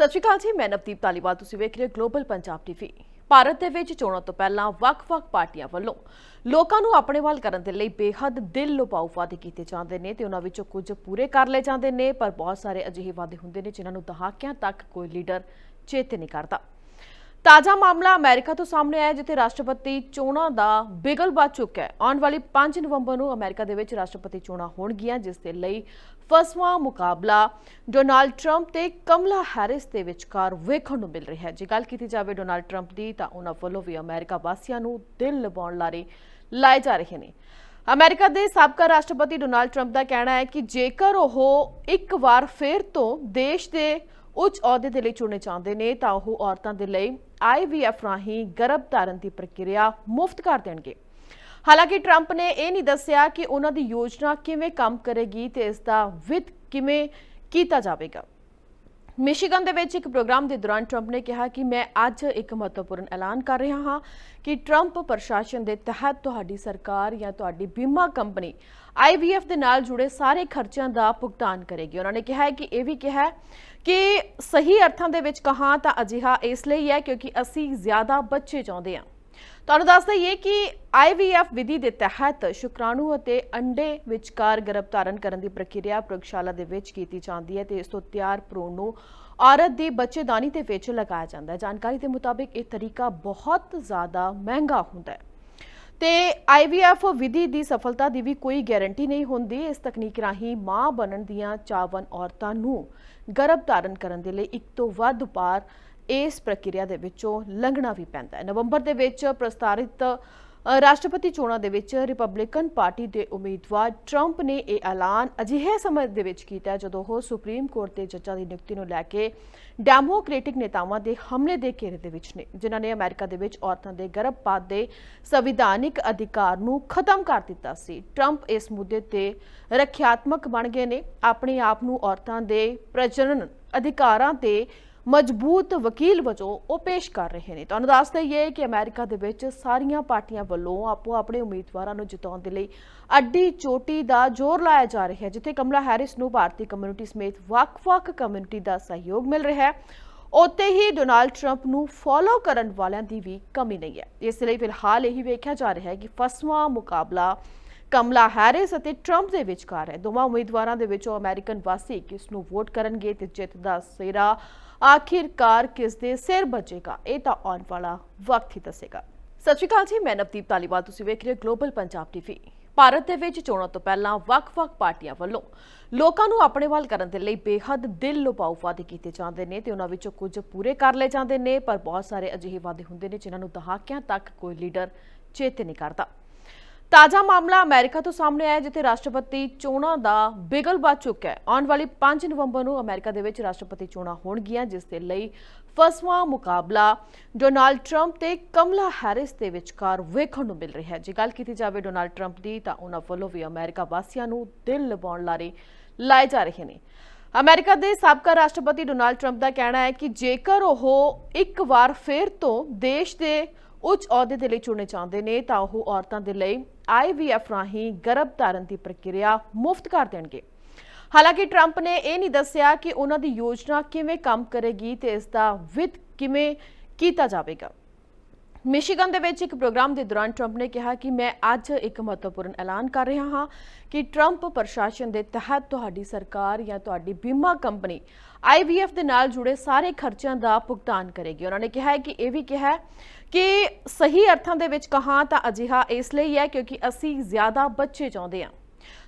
ਸਤਿ ਸ਼੍ਰੀ ਅਕਾਲ ਜੀ, ਮੈਂ ਨਵਦੀਪ ਧਾਲੀਵਾਲ, ਤੁਸੀਂ ਵੇਖ ਰਹੇ ਹੋ ਗਲੋਬਲ ਪੰਜਾਬ ਟੀਵੀ ਭਾਰਤ ਦੇ ਵਿੱਚ ਚੋਣਾਂ ਤੋਂ ਪਹਿਲਾਂ ਵੱਖ-ਵੱਖ ਪਾਰਟੀਆਂ ਵੱਲੋਂ ਲੋਕਾਂ ਨੂੰ ਆਪਣੇ ਵੱਲ ਕਰਨ ਦੇ ਲਈ ਬੇਹੱਦ ਦਿਲ ਲੁਭਾਊ ਵਾਅਦੇ ਕੀਤੇ ਜਾਂਦੇ ਨੇ ਤੇ ਉਹਨਾਂ ਵਿੱਚੋਂ ਕੁਝ ਪੂਰੇ ਕਰ ਲਏ ਜਾਂਦੇ ਨੇ, ਪਰ ਬਹੁਤ ਸਾਰੇ ਅਜਿਹੇ ਵਾਅਦੇ ਹੁੰਦੇ ਨੇ ਜਿਨ੍ਹਾਂ ਨੂੰ ਦਹਾਕਿਆਂ ਤੱਕ ਕੋਈ ਲੀਡਰ ਚੇਤੇ ਨਹੀਂ ਕਰਦਾ। ਤਾਜ਼ਾ ਮਾਮਲਾ ਅਮਰੀਕਾ ਤੋਂ ਸਾਹਮਣੇ ਆਇਆ ਜਿੱਥੇ ਰਾਸ਼ਟਰਪਤੀ ਚੋਣਾਂ ਦਾ ਬਿਗਲ ਵੱਜ ਚੁੱਕਾ ਹੈ। ਆਉਣ ਵਾਲੀ 5 ਨਵੰਬਰ ਨੂੰ ਅਮਰੀਕਾ ਦੇ ਵਿੱਚ ਰਾਸ਼ਟਰਪਤੀ ਚੋਣਾਂ ਹੋਣਗੀਆਂ, ਜਿਸ ਦੇ ਲਈ ਫਸਵਾਂ ਮੁਕਾਬਲਾ ਡੋਨਾਲਡ ਟਰੰਪ ਤੇ ਕਮਲਾ ਹੈਰਿਸ ਦੇ ਵਿਚਕਾਰ ਵੇਖਣ ਨੂੰ ਮਿਲ ਰਿਹਾ ਹੈ। ਜੇ ਗੱਲ ਕੀਤੀ ਜਾਵੇ ਡੋਨਾਲਡ ਟਰੰਪ ਦੀ, ਤਾਂ ਉਹਨਾਂ ਵੱਲੋਂ ਵੀ ਅਮਰੀਕਾ ਵਾਸੀਆਂ ਨੂੰ ਦਿਲ ਲਵਾਉਣ ਲਾਰੇ ਲਾਏ ਜਾ ਰਹੇ ਨੇ। ਅਮਰੀਕਾ ਦੇ ਸਾਬਕਾ ਰਾਸ਼ਟਰਪਤੀ ਡੋਨਾਲਡ ਟਰੰਪ ਦਾ ਕਹਿਣਾ ਹੈ ਕਿ ਜੇਕਰ ਉਹ ਇੱਕ ਵਾਰ ਫਿਰ ਤੋਂ ਦੇਸ਼ ਦੇ ਉੱਚ ਅਹੁਦੇ ਦੇ ਲਈ ਚੁਣੇ ਚਾਹੁੰਦੇ ਨੇ ਤਾਂ ਉਹ ਔਰਤਾਂ ਦੇ ਲਈ ਆਈਵੀਐਫ ਰਾਹੀਂ ਗਰਭ ਧਾਰਨ ਦੀ ਪ੍ਰਕਿਰਿਆ ਮੁਫਤ ਕਰ ਦੇਣਗੇ। ਹਾਲਾਂਕਿ ਟਰੰਪ ਨੇ ਇਹ ਨਹੀਂ ਦੱਸਿਆ ਕਿ ਉਹਨਾਂ ਦੀ ਯੋਜਨਾ ਕਿਵੇਂ ਕੰਮ ਕਰੇਗੀ ਤੇ ਇਸ ਦਾ ਵਿੱਤ ਕਿਵੇਂ ਕੀਤਾ ਜਾਵੇਗਾ। ਮਿਸ਼ੀਗਨ ਦੇ ਵਿੱਚ ਇੱਕ ਪ੍ਰੋਗਰਾਮ ਦੇ ਦੌਰਾਨ ਟਰੰਪ ਨੇ ਕਿਹਾ ਕਿ ਮੈਂ ਅੱਜ ਇੱਕ ਮਹੱਤਵਪੂਰਨ ਐਲਾਨ ਕਰ ਰਿਹਾ ਹਾਂ ਕਿ ਟਰੰਪ ਪ੍ਰਸ਼ਾਸਨ ਦੇ ਤਹਿਤ ਤੁਹਾਡੀ ਸਰਕਾਰ ਜਾਂ ਤੁਹਾਡੀ ਬੀਮਾ ਕੰਪਨੀ IVF ਦੇ ਨਾਲ ਜੁੜੇ ਸਾਰੇ ਖਰਚਿਆਂ ਦਾ ਭੁਗਤਾਨ ਕਰੇਗੀ। ਉਹਨਾਂ ਨੇ ਕਿਹਾ ਹੈ ਕਿ ਇਹ ਵੀ ਕਿਹਾ ਹੈ ਕਿ ਸਹੀ ਅਰਥਾਂ ਦੇ ਵਿੱਚ ਕਹਾਂ ਤਾਂ ਅਜਿਹਾ ਇਸ ਲਈ ਹੈ ਕਿਉਂਕਿ ਅਸੀਂ ਜ਼ਿਆਦਾ ਬੱਚੇ ਚਾਹੁੰਦੇ ਹਾਂ। ਤੁਹਾਨੂੰ ਦੱਸ ਦਈਏ ਕਿ IVF ਵਿਧੀ ਦੇ ਤਹਿਤ ਸ਼ੁਕਰਾਣੂ ਅਤੇ ਅੰਡੇ ਵਿਚਕਾਰ ਗਰਭ ਧਾਰਨ ਕਰਨ ਦੀ ਪ੍ਰਕਿਰਿਆ ਪ੍ਰਯੋਗਸ਼ਾਲਾ ਦੇ ਵਿੱਚ ਕੀਤੀ ਜਾਂਦੀ ਹੈ ਤੇ ਇਸ ਤੋਂ ਤਿਆਰ ਭਰੂਣ ਨੂੰ ਔਰਤ ਦੀ ਬੱਚੇਦਾਨੀ ਦੇ ਵਿੱਚ ਲਗਾਇਆ ਜਾਂਦਾ ਹੈ। ਜਾਣਕਾਰੀ ਦੇ ਮੁਤਾਬਿਕ ਇਹ ਤਰੀਕਾ ਬਹੁਤ ਜ਼ਿਆਦਾ ਮਹਿੰਗਾ ਹੁੰਦਾ ਹੈ। ਤੇ IVF ਵਿਧੀ ਦੀ ਸਫਲਤਾ ਦੀ ਵੀ ਕੋਈ ਗਾਰੰਟੀ ਨਹੀਂ ਹੁੰਦੀ। ਇਸ ਤਕਨੀਕ ਰਾਹੀਂ ਮਾਂ ਬਣਨ ਦੀਆਂ ਚਾਵਨ ਔਰਤਾਂ ਨੂੰ ਗਰਭ ਧਾਰਨ ਕਰਨ ਦੇ ਲਈ ਇੱਕ ਤੋਂ ਵੱਧ ਵਾਰ ਇਸ ਪ੍ਰਕਿਰਿਆ ਦੇ ਵਿੱਚੋਂ ਲੰਘਣਾ ਵੀ ਪੈਂਦਾ ਹੈ। ਨਵੰਬਰ ਦੇ ਵਿੱਚ ਪ੍ਰਸਤਾਰਿਤ ਰਾਸ਼ਟਰਪਤੀ ਚੋਣਾਂ ਦੇ ਵਿੱਚ ਰਿਪਬਲਿਕਨ ਪਾਰਟੀ ਦੇ ਉਮੀਦਵਾਰ ਟਰੰਪ ਨੇ ਇਹ ਐਲਾਨ ਅਜਿਹੇ ਸਮੇਂ ਦੇ ਵਿੱਚ ਕੀਤਾ ਜਦੋਂ ਉਹ ਸੁਪਰੀਮ ਕੋਰਟ ਦੇ ਜੱਜਾਂ ਦੀ ਨਿਯੁਕਤੀ ਨੂੰ ਲੈ ਕੇ ਡੈਮੋਕ੍ਰੈਟਿਕ ਨੇਤਾਵਾਂ ਦੇ ਹਮਲੇ ਦੇ ਘੇਰੇ ਦੇ ਵਿੱਚ ਨੇ, ਜਿਨ੍ਹਾਂ ਨੇ ਅਮਰੀਕਾ ਦੇ ਵਿੱਚ ਔਰਤਾਂ ਦੇ ਗਰਭਪਾਤ ਦੇ ਸੰਵਿਧਾਨਿਕ ਅਧਿਕਾਰ ਨੂੰ ਖਤਮ ਕਰ ਦਿੱਤਾ ਸੀ। ਟਰੰਪ ਇਸ ਮੁੱਦੇ ਤੇ ਰੱਖਿਆਤਮਕ ਬਣ ਗਏ ਨੇ। ਆਪਣੇ ਆਪ ਨੂੰ ਔਰਤਾਂ ਦੇ ਪ੍ਰਜਨਨ ਅਧਿਕਾਰਾਂ ਤੇ ਮਜ਼ਬੂਤ ਵਕੀਲ ਵਜੋਂ ਉਹ ਪੇਸ਼ ਕਰ ਰਹੇ ਨੇ। ਤੁਹਾਨੂੰ ਦੱਸ ਦਈਏ ਕਿ ਅਮਰੀਕਾ ਦੇ ਵਿੱਚ ਸਾਰੀਆਂ ਪਾਰਟੀਆਂ ਵੱਲੋਂ ਆਪੋ ਆਪਣੇ ਉਮੀਦਵਾਰਾਂ ਨੂੰ ਜਿਤਾਉਣ ਦੇ ਲਈ ਅੱਡੀ ਚੋਟੀ ਦਾ ਜ਼ੋਰ ਲਾਇਆ ਜਾ ਰਿਹਾ ਹੈ, ਜਿੱਥੇ ਕਮਲਾ ਹੈਰਿਸ ਨੂੰ ਭਾਰਤੀ ਕਮਿਊਨਿਟੀ ਸਮੇਤ ਵੱਖ-ਵੱਖ ਕਮਿਊਨਿਟੀ ਦਾ ਸਹਿਯੋਗ ਮਿਲ ਰਿਹਾ ਹੈ। ਉੱਥੇ ਹੀ ਡੋਨਾਲਡ ਟਰੰਪ ਨੂੰ ਫੋਲੋ ਕਰਨ ਵਾਲਿਆਂ ਦੀ ਵੀ ਕਮੀ ਨਹੀਂ ਹੈ। ਇਸ ਲਈ ਫਿਲਹਾਲ ਇਹੀ ਵੇਖਿਆ ਜਾ ਰਿਹਾ ਹੈ ਕਿ ਫਸਵਾਂ ਮੁਕਾਬਲਾ ਕਮਲਾ ਹੈਰਿਸ ਅਤੇ ਟਰੰਪ ਦੇ ਵਿਚਕਾਰ ਹੈ। ਦੋਵਾਂ ਉਮੀਦਵਾਰਾਂ ਦੇ ਵਿੱਚੋਂ ਅਮਰੀਕਨ ਵਾਸੀ ਕਿਸ ਨੂੰ ਵੋਟ ਕਰਨਗੇ ਤੇ ਜਿੱਤ ਦਾ ਸਿਹਰਾ ਆਖਿਰਕਾਰ ਕਿਸ ਦੇ ਸਿਰ ਬਚੇਗਾ ਇਹ ਤਾਂ ਆਉਣ ਵਾਲਾ ਵਕਤ ਹੀ ਦੱਸੇਗਾ। ਸਤਿ ਸ਼੍ਰੀ ਅਕਾਲ ਜੀ, ਮੈਂ ਨਵਦੀਪ ਧਾਲੀਵਾਲ, ਤੁਸੀਂ ਵੇਖ ਰਹੇ ਹੋ ਗਲੋਬਲ ਪੰਜਾਬ ਟੀਵੀ ਭਾਰਤ ਦੇ ਵਿੱਚ ਚੋਣਾਂ ਤੋਂ ਪਹਿਲਾਂ ਵੱਖ-ਵੱਖ ਪਾਰਟੀਆਂ ਵੱਲੋਂ ਲੋਕਾਂ ਨੂੰ ਆਪਣੇ ਵੱਲ ਕਰਨ ਦੇ ਲਈ ਬੇਹੱਦ ਦਿਲ ਲੁਭਾਊ ਵਾਅਦੇ ਕੀਤੇ ਜਾਂਦੇ ਨੇ ਤੇ ਉਹਨਾਂ ਵਿੱਚੋਂ ਕੁਝ ਪੂਰੇ ਕਰ ਲਏ ਜਾਂਦੇ ਨੇ, ਪਰ ਬਹੁਤ ਸਾਰੇ ਅਜਿਹੇ ਵਾਅਦੇ ਹੁੰਦੇ ਨੇ ਜਿਨ੍ਹਾਂ ਨੂੰ ਦਹਾਕਿਆਂ ਤੱਕ ਕੋਈ ਲੀਡਰ ਚੇਤੇ ਨਹੀਂ ਕਰਦਾ। ਤਾਜ਼ਾ ਮਾਮਲਾ ਅਮਰੀਕਾ ਤੋਂ ਸਾਹਮਣੇ ਆਇਆ ਜਿੱਥੇ ਰਾਸ਼ਟਰਪਤੀ ਚੋਣਾਂ ਦਾ ਬਿਗਲ ਵੱਜ ਚੁੱਕਾ ਹੈ। ਆਉਣ ਵਾਲੀ 5 ਨਵੰਬਰ ਨੂੰ ਅਮਰੀਕਾ ਦੇ ਵਿੱਚ ਰਾਸ਼ਟਰਪਤੀ ਚੋਣਾਂ ਹੋਣਗੀਆਂ, ਜਿਸ ਦੇ ਲਈ ਫਸਵਾਂ ਮੁਕਾਬਲਾ ਡੋਨਾਲਡ ਟਰੰਪ ਤੇ ਕਮਲਾ ਹੈਰਿਸ ਦੇ ਵਿਚਕਾਰ ਵੇਖਣ ਨੂੰ ਮਿਲ ਰਿਹਾ ਹੈ। ਜੇ ਗੱਲ ਕੀਤੀ ਜਾਵੇ ਡੋਨਾਲਡ ਟਰੰਪ ਦੀ, ਤਾਂ ਉਹਨਾਂ ਵੱਲੋਂ ਵੀ ਅਮਰੀਕਾ ਵਾਸੀਆਂ ਨੂੰ ਦਿਲ ਲਵਾਉਣ ਲਾਰੇ ਲਾਏ ਜਾ ਰਹੇ ਨੇ। ਅਮਰੀਕਾ ਦੇ ਸਾਬਕਾ ਰਾਸ਼ਟਰਪਤੀ ਡੋਨਾਲਡ ਟਰੰਪ ਦਾ ਕਹਿਣਾ ਹੈ ਕਿ ਜੇਕਰ ਉਹ ਇੱਕ ਵਾਰ ਫਿਰ ਤੋਂ ਦੇਸ਼ ਦੇ ਉੱਚ ਅਹੁਦੇ ਦੇ ਲਈ ਚੁਣੇ ਜਾਂਦੇ ਨੇ ਤਾਂ ਉਹ ਔਰਤਾਂ ਦੇ ਲਈ ਆਈਵੀਐਫ ਰਾਹੀਂ ਗਰਭ ਧਾਰਨ ਦੀ ਪ੍ਰਕਿਰਿਆ ਮੁਫਤ ਕਰ ਦੇਣਗੇ। ਹਾਲਾਂਕਿ ਟਰੰਪ ਨੇ ਇਹ ਨਹੀਂ ਦੱਸਿਆ ਕਿ ਉਹਨਾਂ ਦੀ ਯੋਜਨਾ ਕਿਵੇਂ ਕੰਮ ਕਰੇਗੀ ਤੇ ਇਸ ਦਾ ਵਿੱਤ ਕਿਵੇਂ ਕੀਤਾ ਜਾਵੇਗਾ। ਮਿਸ਼ੀਗਨ ਦੇ ਵਿੱਚ ਇੱਕ ਪ੍ਰੋਗਰਾਮ ਦੇ ਦੌਰਾਨ ਟਰੰਪ ਨੇ ਕਿਹਾ ਕਿ ਮੈਂ ਅੱਜ ਇੱਕ ਮਹੱਤਵਪੂਰਨ ਐਲਾਨ ਕਰ ਰਿਹਾ ਹਾਂ ਕਿ ਟਰੰਪ ਪ੍ਰਸ਼ਾਸਨ ਦੇ ਤਹਿਤ ਤੁਹਾਡੀ ਸਰਕਾਰ ਜਾਂ ਤੁਹਾਡੀ ਬੀਮਾ ਕੰਪਨੀ IVF ਦੇ ਨਾਲ ਜੁੜੇ ਸਾਰੇ ਖਰਚਿਆਂ ਦਾ ਭੁਗਤਾਨ ਕਰੇਗੀ। ਉਹਨਾਂ ਨੇ ਕਿਹਾ ਹੈ ਕਿ ਇਹ ਵੀ ਕਿਹਾ ਹੈ ਕਿ ਸਹੀ ਅਰਥਾਂ ਦੇ ਵਿੱਚ ਕਹਾਂ ਤਾਂ ਅਜਿਹਾ ਇਸ ਲਈ ਹੈ ਕਿਉਂਕਿ ਅਸੀਂ ਜ਼ਿਆਦਾ ਬੱਚੇ ਚਾਹੁੰਦੇ ਹਾਂ।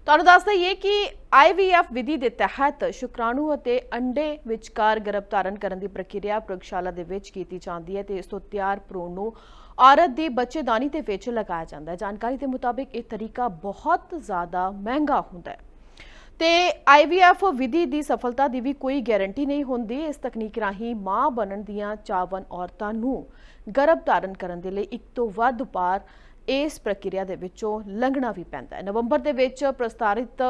ਤੁਹਾਨੂੰ ਦੱਸ ਦਈਏ ਕਿ IVF ਵਿਧੀ ਦੇ ਤਹਿਤ ਸ਼ੁਕਰਾਣੂ ਅਤੇ ਅੰਡੇ ਵਿਚਕਾਰ ਗਰਭ ਕਰਨ ਦੀ ਪ੍ਰਕਿਰਿਆ ਪ੍ਰਯੋਗਸ਼ਾਲਾ ਦੇ ਵਿੱਚ ਕੀਤੀ ਜਾਂਦੀ ਹੈ ਤੇ ਇਸ ਤੋਂ ਤਿਆਰ ਭਰੂਣ ਨੂੰ ਔਰਤ ਦੀ ਬੱਚੇਦਾਨੀ ਦੇ ਵਿੱਚ ਲਗਾਇਆ ਜਾਂਦਾ ਹੈ। ਜਾਣਕਾਰੀ ਦੇ ਮੁਤਾਬਿਕ ਇਹ ਤਰੀਕਾ ਬਹੁਤ ਜ਼ਿਆਦਾ ਮਹਿੰਗਾ ਹੁੰਦਾ ਹੈ। ਤੇ IVF ਵਿਧੀ ਦੀ ਸਫਲਤਾ ਦੀ ਵੀ ਕੋਈ ਗਾਰੰਟੀ ਨਹੀਂ ਹੁੰਦੀ। ਇਸ ਤਕਨੀਕ ਰਾਹੀਂ ਮਾਂ ਬਣਨ ਦੀਆਂ ਚਾਵਨ ਔਰਤਾਂ ਨੂੰ ਗਰਭ ਧਾਰਨ ਕਰਨ ਦੇ ਲਈ ਇੱਕ ਤੋਂ ਵੱਧ ਵਾਰ ਇਸ ਪ੍ਰਕਿਰਿਆ ਦੇ ਵਿੱਚੋਂ ਲੰਘਣਾ ਵੀ ਪੈਂਦਾ ਹੈ। ਨਵੰਬਰ ਦੇ ਵਿੱਚ ਪ੍ਰਸਤਾਰਿਤ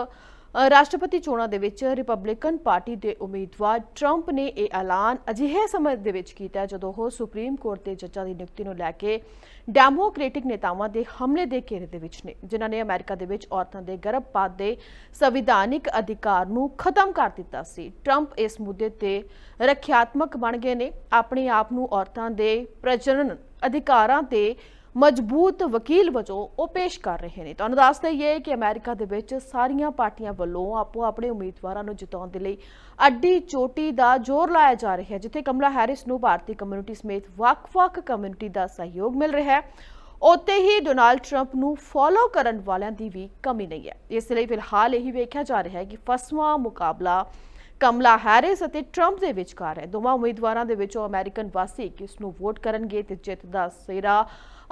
ਰਾਸ਼ਟਰਪਤੀ ਚੋਣਾਂ ਦੇ ਵਿੱਚ ਰਿਪਬਲਿਕਨ ਪਾਰਟੀ ਦੇ ਉਮੀਦਵਾਰ ਟਰੰਪ ਨੇ ਇਹ ਐਲਾਨ ਅਜਿਹੇ ਸਮੇਂ ਦੇ ਵਿੱਚ ਕੀਤਾ ਜਦੋਂ ਉਹ ਸੁਪਰੀਮ ਕੋਰਟ ਦੇ ਜੱਜਾਂ ਦੀ ਨਿਯੁਕਤੀ ਨੂੰ ਲੈ ਕੇ ਡੈਮੋਕ੍ਰੈਟਿਕ ਨੇਤਾਵਾਂ ਦੇ ਹਮਲੇ ਦੇ ਘੇਰੇ ਦੇ ਵਿੱਚ ਨੇ, ਜਿਨ੍ਹਾਂ ਨੇ ਅਮਰੀਕਾ ਦੇ ਵਿੱਚ ਔਰਤਾਂ ਦੇ ਗਰਭਪਾਤ ਦੇ ਸੰਵਿਧਾਨਿਕ ਅਧਿਕਾਰ ਨੂੰ ਖਤਮ ਕਰ ਦਿੱਤਾ ਸੀ। ਟਰੰਪ ਇਸ ਮੁੱਦੇ ਤੇ ਰੱਖਿਆਤਮਕ ਬਣ ਗਏ ਨੇ। ਆਪਣੇ ਆਪ ਨੂੰ ਔਰਤਾਂ ਦੇ ਪ੍ਰਜਨਨ ਅਧਿਕਾਰਾਂ ਤੇ ਮਜ਼ਬੂਤ ਵਕੀਲ ਵਜੋਂ ਉਹ ਪੇਸ਼ ਕਰ ਰਹੇ ਨੇ। ਤੁਹਾਨੂੰ ਦੱਸ ਦਈਏ ਕਿ ਅਮਰੀਕਾ ਦੇ ਵਿੱਚ ਸਾਰੀਆਂ ਪਾਰਟੀਆਂ ਵੱਲੋਂ ਆਪੋ ਆਪਣੇ ਉਮੀਦਵਾਰਾਂ ਨੂੰ ਜਿਤਾਉਣ ਦੇ ਲਈ ਅੱਡੀ ਚੋਟੀ ਦਾ ਜ਼ੋਰ ਲਾਇਆ ਜਾ ਰਿਹਾ ਹੈ, ਜਿੱਥੇ ਕਮਲਾ ਹੈਰਿਸ ਨੂੰ ਭਾਰਤੀ ਕਮਿਊਨਿਟੀ ਸਮੇਤ ਵੱਖ-ਵੱਖ ਕਮਿਊਨਿਟੀ ਦਾ ਸਹਿਯੋਗ ਮਿਲ ਰਿਹਾ ਹੈ। ਉੱਥੇ ਹੀ ਡੋਨਾਲਡ ਟਰੰਪ ਨੂੰ ਫੋਲੋ ਕਰਨ ਵਾਲਿਆਂ ਦੀ ਵੀ ਕਮੀ ਨਹੀਂ ਹੈ। ਇਸ ਲਈ ਫਿਲਹਾਲ ਇਹੀ ਵੇਖਿਆ ਜਾ ਰਿਹਾ ਹੈ ਕਿ ਫਸਵਾਂ ਮੁਕਾਬਲਾ ਕਮਲਾ ਹੈਰਿਸ ਅਤੇ ਟਰੰਪ ਦੇ ਵਿਚਕਾਰ ਹੈ। ਦੋਵਾਂ ਉਮੀਦਵਾਰਾਂ ਦੇ ਵਿੱਚੋਂ ਅਮਰੀਕਨ ਵਾਸੀ ਕਿਸ ਨੂੰ ਵੋਟ ਕਰਨਗੇ ਤੇ ਜਿੱਤ ਦਾ ਸਿਰਾ